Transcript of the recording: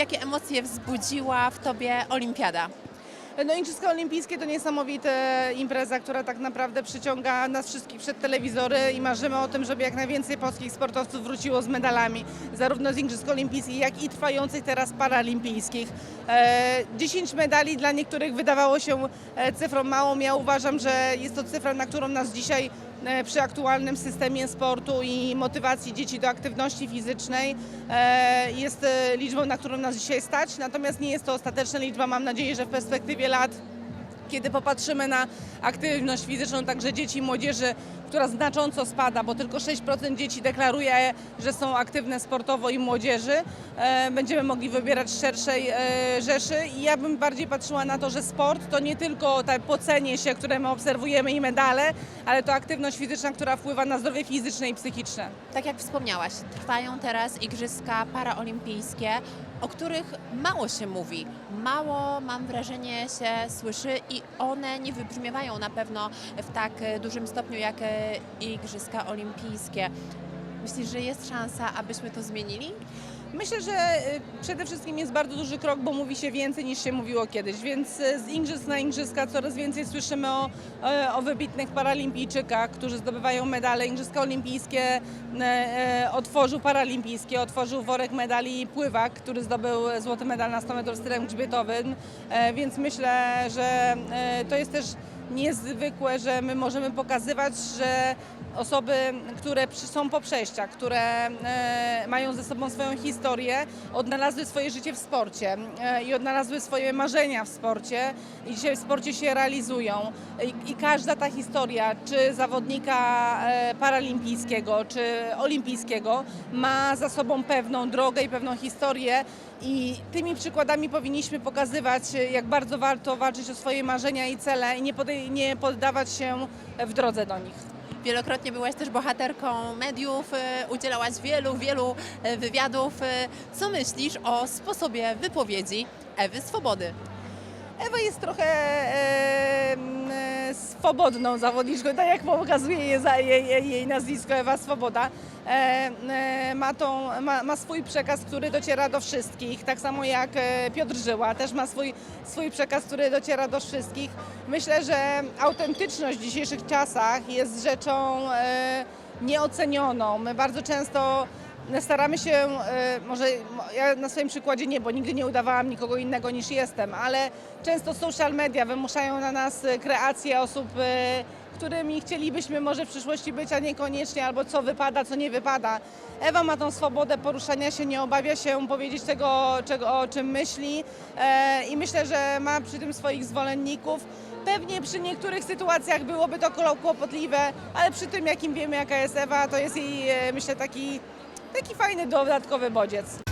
Jakie emocje wzbudziła w Tobie Olimpiada? No Igrzyska Olimpijskie to niesamowita impreza, która tak naprawdę przyciąga nas wszystkich przed telewizory i marzymy o tym, żeby jak najwięcej polskich sportowców wróciło z medalami, zarówno z Igrzysk Olimpijskich, jak i trwających teraz paralimpijskich. E, 10 medali dla niektórych wydawało się e, cyfrą małą. Ja uważam, że jest to cyfra, na którą nas dzisiaj e, przy aktualnym systemie sportu i motywacji dzieci do aktywności fizycznej e, jest e, liczbą, na którą nas dzisiaj stać. Natomiast nie jest to ostateczna liczba. Mam nadzieję, że w perspektywie lat kiedy popatrzymy na aktywność fizyczną także dzieci i młodzieży, która znacząco spada, bo tylko 6% dzieci deklaruje, że są aktywne sportowo i młodzieży, e, będziemy mogli wybierać szerszej e, rzeszy i ja bym bardziej patrzyła na to, że sport to nie tylko te pocenie się, które my obserwujemy i medale, ale to aktywność fizyczna, która wpływa na zdrowie fizyczne i psychiczne. Tak jak wspomniałaś, trwają teraz Igrzyska Paraolimpijskie, o których mało się mówi. Mało, mam wrażenie, się słyszy i one nie wybrzmiewają na pewno w tak e, dużym stopniu jak e, Igrzyska Olimpijskie. Myślisz, że jest szansa, abyśmy to zmienili? Myślę, że y, przede wszystkim jest bardzo duży krok, bo mówi się więcej niż się mówiło kiedyś, więc y, z igrzysk na igrzyska coraz więcej słyszymy o, e, o wybitnych paralimpijczykach, którzy zdobywają medale. Igrzyska olimpijskie e, e, otworzył paralimpijskie, otworzył worek medali pływak, który zdobył złoty medal na 100 metrów stylem grzbietowym, więc myślę, że to jest też niezwykłe, że my możemy pokazywać, że osoby, które są po przejściach, które e, mają ze sobą swoją historię, odnalazły swoje życie w sporcie e, i odnalazły swoje marzenia w sporcie i dzisiaj w sporcie się realizują. I, każda ta historia, czy zawodnika e, paralimpijskiego, czy olimpijskiego, ma za sobą pewną drogę i pewną historię i tymi przykładami powinniśmy pokazywać, jak bardzo warto walczyć o swoje marzenia i cele i nie, podej- nie poddawać się w drodze do nich. Wielokrotnie byłaś też bohaterką mediów, e, udzielałaś wielu, wielu e, wywiadów. E, Co myślisz o sposobie wypowiedzi Ewy Swobody? Ewa jest trochę e, swobodną zawodniczką, tak jak pokazuje jej, jej, nazwisko Ewa Swoboda. E, e, ma, tą, ma, ma swój przekaz, który dociera do wszystkich, tak samo jak e, Piotr Żyła też ma swój, swój przekaz, który dociera do wszystkich. Myślę, że autentyczność w dzisiejszych czasach jest rzeczą nieocenioną. My bardzo często staramy się, e, może mo- ja na swoim przykładzie nie, bo nigdy nie udawałam nikogo innego niż jestem, ale często social media wymuszają na nas e, kreacje osób, e, którymi chcielibyśmy może w przyszłości być, a niekoniecznie, albo co wypada, co nie wypada. Ewa ma tą swobodę poruszania się, nie obawia się powiedzieć tego, czego, o czym myśli i myślę, że ma przy tym swoich zwolenników. Pewnie przy niektórych sytuacjach byłoby to kłopotliwe, ale przy tym, jakim wiemy, jaka jest Ewa, to jest jej, myślę, taki, taki fajny dodatkowy bodziec.